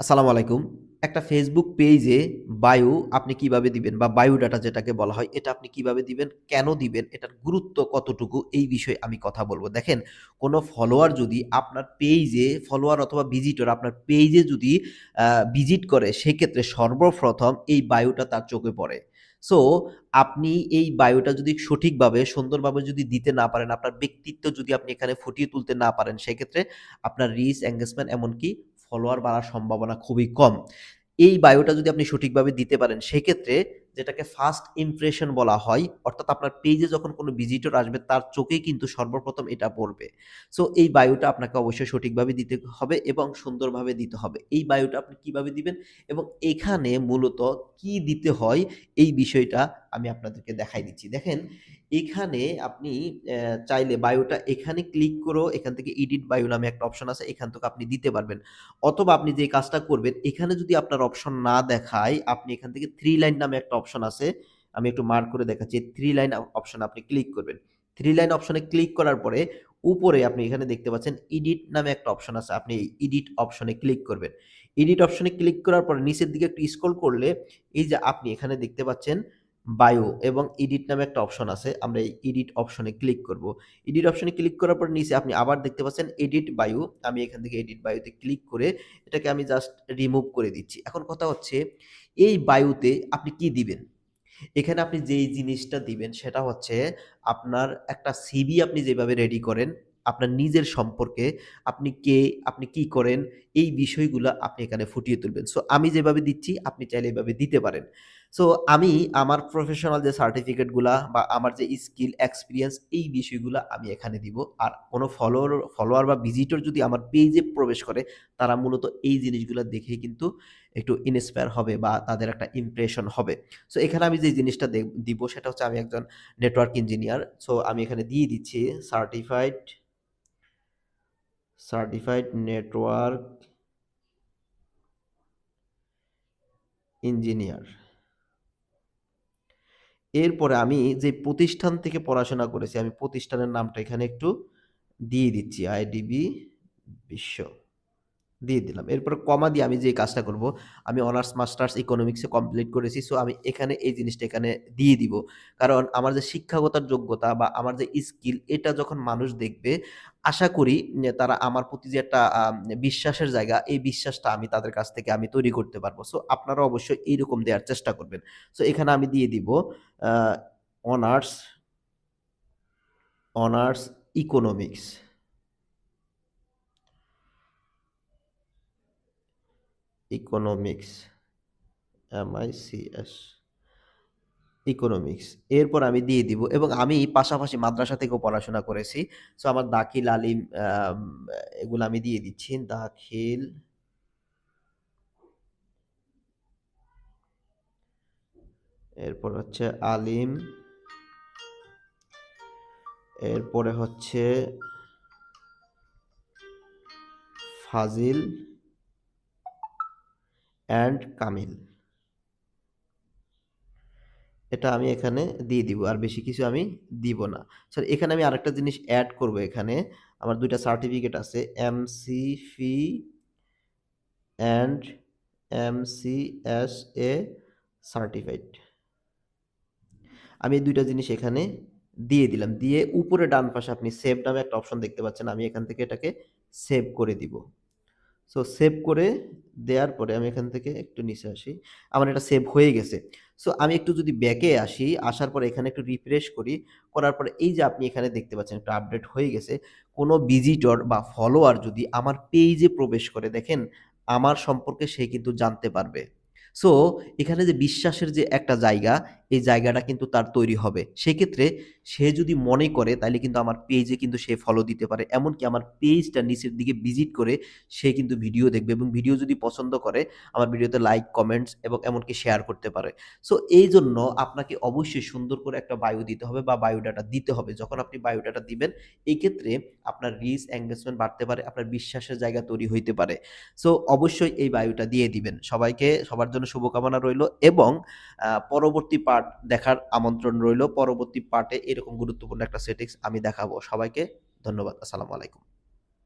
আসসালামু আলাইকুম। একটা ফেসবুক পেজে বায়ো আপনি কীভাবে দিবেন বা বায়োডাটা যেটাকে বলা হয়, এটা আপনি কীভাবে দিবেন, কেন দিবেন, এটার গুরুত্ব কতটুকু এই বিষয়ে আমি কথা বলব দেখেন, কোনো ফলোয়ার যদি আপনার পেইজে ফলোয়ার অথবা ভিজিটর আপনার পেইজে যদি ভিজিট করে, সেক্ষেত্রে সর্বপ্রথম এই বায়োটা তার চোখে পড়ে। সো আপনি এই বায়োটা যদি সঠিকভাবে সুন্দরভাবে যদি দিতে না পারেন, আপনার ব্যক্তিত্ব যদি আপনি এখানে ফুটিয়ে তুলতে না পারেন, সেক্ষেত্রে আপনার রিচ, এনগেজমেন্ট এমনকি ফলোয়ার বাড়ার সম্ভাবনা খুবই কম। এই বায়োটা যদি আপনি সঠিকভাবে দিতে পারেন, সেক্ষেত্রে যেটাকে ফার্স্ট ইমপ্রেশন বলা হয়, অর্থাৎ আপনার পেজে যখন কোনো ভিজিটর আসবে তার চোখেই কিন্তু সর্বপ্রথম এটা পড়বে। সো এই বায়োটা আপনাকে অবশ্যই সঠিকভাবে দিতে হবে এবং সুন্দরভাবে দিতে হবে। এই বায়োটা আপনি কীভাবে দিবেন এবং এখানে মূলত কি দিতে হয় এই বিষয়টা আমি আপনাদেরকে দেখাই দিচ্ছি। দেখেন এখানে আপনি চাইলে বায়োটা এখানে ক্লিক করেও এখান থেকে এডিট বায়ো নামে একটা অপশন আছে, এখান থেকে আপনি দিতে পারবেন। অথবা আপনি যে কাজটা করবেন, এখানে যদি আপনার অপশন না দেখায়, আপনি এখান থেকে থ্রি লাইন নামে একটা আছে। আমি একটু মার্ক করে দেখাচ্ছি। থ্রি লাইন অপশন আপনি ক্লিক করবেন। থ্রি লাইন অপশনে ক্লিক করার পরে উপরে আপনি এখানে দেখতে পাচ্ছেন ইডিট নামে একটা অপশন আছে। আপনি এই এডিট অপশনে ক্লিক করবেন। ইডিট অপশনে ক্লিক করার পরে নিচের দিকে একটু স্ক্রল করলে এই যে আপনি এখানে দেখতে পাচ্ছেন বায়ো এবং এডিট নামে একটা অপশন আছে। আমরা এই এডিট অপশনে ক্লিক করব। এডিট অপশনে ক্লিক করার পর নিচে আপনি আবার দেখতে পাচ্ছেন এডিট বায়ো। আমি এখান থেকে এডিট বায়োতে ক্লিক করে এটাকে আমি জাস্ট রিমুভ করে দিচ্ছি। এখন কথা হচ্ছে এই বায়ুতে আপনি কি দিবেন? এখানে আপনি যেই জিনিসটা দিবেন সেটা হচ্ছে আপনার একটা সিভি আপনি যেভাবে রেডি করেন, আপনার নিজের সম্পর্কে, আপনি কে, আপনি কি করেন, এই বিষয়গুলা আপনি এখানে ফুটিয়ে তুলবেন। সো আমি যেভাবে দিচ্ছি আপনি চাইলে এভাবে দিতে পারেন। সো আমি আমার প্রফেশনাল যে সার্টিফিকেটগুলা বা আমার যে স্কিল, এক্সপিরিয়েন্স এই বিষয়গুলা আমি এখানে দিব। আর কোনো ফলোয়ার ফলোয়ার বা ভিজিটর যদি আমার পেইজে প্রবেশ করে, তারা মূলত এই জিনিসগুলো দেখেই কিন্তু একটু ইন্সপায়ার হবে বা তাদের একটা ইমপ্রেশন হবে। সো এখানে আমি যে জিনিসটা দিব সেটা হচ্ছে আমি একজন নেটওয়ার্ক ইঞ্জিনিয়ার। সো আমি এখানে দিয়ে দিচ্ছি সার্টিফাইড সার্টিফাইড নেটওয়ার্ক ইঞ্জিনিয়ার। এরপরে আমি যে প্রতিষ্ঠান থেকে পড়াশোনা করেছি, আমি প্রতিষ্ঠানের নামটা এখানে একটু দিয়ে দিচ্ছি। আইডিবি বিশ্ব। দিয়ে দিলাম। এরপরে কমা দিয়ে আমি যে কাজটা করব, আমি অনার্স মাস্টার্স ইকোনমিক্সে কমপ্লিট করেছি। সো আমি এখানে এই জিনিসটা এখানে দিয়ে দিব। কারণ আমার যে শিক্ষাগত যোগ্যতা বা আমার যে স্কিল এটা যখন মানুষ দেখবে, আশা করি তারা আমার প্রতি যে একটা বিশ্বাসের জায়গা, এই বিশ্বাসটা আমি তাদের কাছ থেকে আমি তৈরি করতে পারব সো আপনারা অবশ্যই এইরকম দেওয়ার চেষ্টা করবেন। সো এখানে আমি দিয়ে দিব honours honours economics. Economics. MICS. Economics. এরপর আমি দিয়ে দিব এবং আমি পাশাপাশি মাদ্রাসা থেকেও পড়াশোনা করেছি। সো আমার দাখিল, আলিম এগুলো আমি দিয়ে দিচ্ছি। দাখিল এরপর হচ্ছে আলিম এরপরে হচ্ছে ফাজিল অ্যান্ড কামিল। এটা আমি এখানে দিয়ে দিব। আর বেশি কিছু আমি দিব না। স্যার এখানে আমি আরেকটা জিনিস অ্যাড করব এখানে। আমার দুইটা সার্টিফিকেট আছে M C P and MCSA certified. আমি এই ২ টা জিনিস এখানে দিয়ে দিলাম। দিয়ে উপরে ডান পাশে আপনি সেভ নামে একটা অপশন দেখতে পাচ্ছেন। আমি এখান থেকে এটাকে সেভ করে দিব। সো সেভ করে দেওয়ার পরে আমি এখান থেকে একটু নিচে আসি। আমার এটা সেভ হয়ে গেছে। সো আমি একটু যদি ব্যাকে আসি, আসার পরে এখানে একটু রিফ্রেশ করি। করার পরে এই যে আপনি এখানে দেখতে পাচ্ছেন একটু আপডেট হয়ে গেছে। কোনো ভিজিটর বা ফলোয়ার যদি আমার পেইজে প্রবেশ করে দেখেন, আমার সম্পর্কে সে কিন্তু জানতে পারবে। সো এখানে যে বিশ্বাসের যে একটা জায়গা, এই জায়গাটা কিন্তু তার তৈরি হবে। সেক্ষেত্রে সে যদি মনে করে তাইলে কিন্তু আমার পেজে কিন্তু সে ফলো দিতে পারে। এমনকি আমার পেজটা নিচের দিকে ভিজিট করে সে কিন্তু ভিডিও দেখবে এবং ভিডিও যদি পছন্দ করে আমার ভিডিওতে লাইক, কমেন্টস এবং এমনকি শেয়ার করতে পারে। সো এই জন্য আপনাকে অবশ্যই সুন্দর করে একটা বায়ো দিতে হবে বা বায়োডাটা দিতে হবে। যখন আপনি বায়োডাটা দিবেন, এই ক্ষেত্রে আপনার রিচ, এনগেজমেন্ট বাড়তে পারে, আপনার বিশ্বাসের জায়গা তৈরি হইতে পারে। সো অবশ্যই এই বায়োটা দিয়ে দিবেন। সবাইকে সবার জন্য শুভকামনা রইল এবং পরবর্তী পার্ট দেখার আমন্ত্রণ রইল পরবর্তী পার্টে এরকম গুরুত্বপূর্ণ একটা সেটিংস আমি দেখাবো। সবাইকে ধন্যবাদ। আসসালামু আলাইকুম।